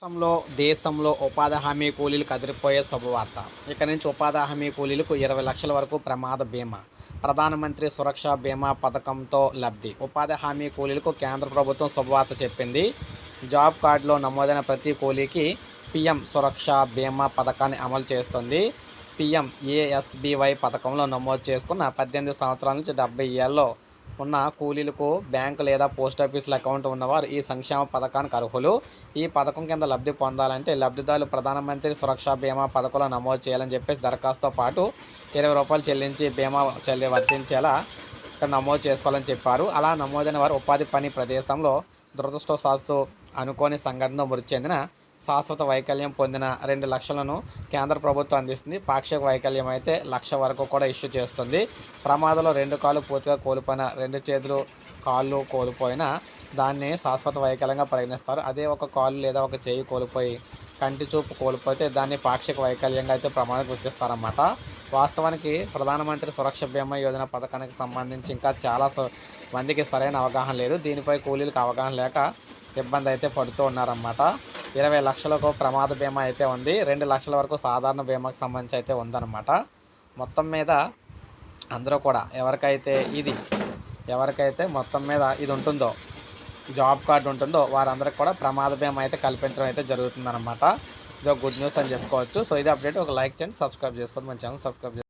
రాష్ట్రంలో దేశంలో ఉపాధి హామీ కూలీలు కదిరిపోయే శుభవార్త. ఇక నుంచి ఉపాధి హామీ కూలీలకు ఇరవై లక్షల వరకు ప్రమాద బీమా ప్రధానమంత్రి సురక్ష బీమా పథకంతో లబ్ధి. ఉపాధి హామీ కూలీలకు కేంద్ర ప్రభుత్వం శుభవార్త చెప్పింది. జాబ్ కార్డులో నమోదైన ప్రతి కూలీకి పిఎం సురక్ష బీమా పథకాన్ని అమలు చేస్తుంది. పిఎం ఏఎస్బివై పథకంలో నమోదు చేసుకున్న పద్దెనిమిది సంవత్సరాల నుంచి డెబ్బై ఏళ్ళలో ఉన్న కూలీలకు బ్యాంకు లేదా పోస్ట్ ఆఫీసులో అకౌంట్ ఉన్నవారు ఈ సంక్షేమ పథకానికి అర్హులు. ఈ పథకం కింద లబ్ధి పొందాలంటే లబ్ధిదారులు ప్రధానమంత్రి సురక్ష బీమా పథకంలో నమోదు చేయాలని చెప్పేసి దరఖాస్తుతో పాటు ఇరవై రూపాయలు చెల్లించి బీమా చెల్లి వర్తించేలా ఇక్కడ నమోదు చేసుకోవాలని చెప్పారు. అలా నమోదైన వారు ఉపాధి పని ప్రదేశంలో దురదృష్టవశాత్తు అనుకోని సంఘటన మృతి చెందిన శాశ్వత వైకల్యం పొందిన రెండు లక్షలను కేంద్ర ప్రభుత్వం అందిస్తుంది. పాక్షిక వైకల్యం అయితే లక్ష వరకు కూడా ఇష్యూ చేస్తుంది. ప్రమాదంలో రెండు కాళ్ళు పూర్తిగా కోల్పోయిన రెండు చేతులు కాళ్ళు కోల్పోయిన దాన్ని శాశ్వత వైకల్యంగా పరిగణిస్తారు. అదే ఒక కాళ్ళు లేదా ఒక చేయి కోల్పోయి కంటి చూపు కోల్పోతే దాన్ని పాక్షిక వైకల్యంగా అయితే ప్రమాదం గుర్తిస్తారన్నమాట. వాస్తవానికి ప్రధానమంత్రి సురక్ష బీమా యోజన పథకానికి సంబంధించి ఇంకా చాలా మందికి సరైన అవగాహన లేదు. దీనిపై కూలీలకు అవగాహన లేక ఇబ్బంది అయితే పడుతూ ఉన్నారన్నమాట. ఇరవై లక్షలకు ప్రమాద బీమా అయితే ఉంది. రెండు లక్షల వరకు సాధారణ బీమాకు సంబంధించి అయితే ఉందన్నమాట. మొత్తం మీద అందరూ కూడా ఎవరికైతే ఇది ఎవరికైతే మొత్తం మీద ఇది ఉంటుందో జాబ్ కార్డు ఉంటుందో వారందరికి కూడా ప్రమాద బీమా అయితే కల్పించడం అయితే జరుగుతుందన్నమాట. ఇది ఒక గుడ్ న్యూస్ అని చెప్పుకోవచ్చు. సో ఇది అప్డేట్. ఒక లైక్ చేయండి సబ్స్క్రైబ్ చేసుకోండి. మన ఛానల్ సబ్స్క్రైబ్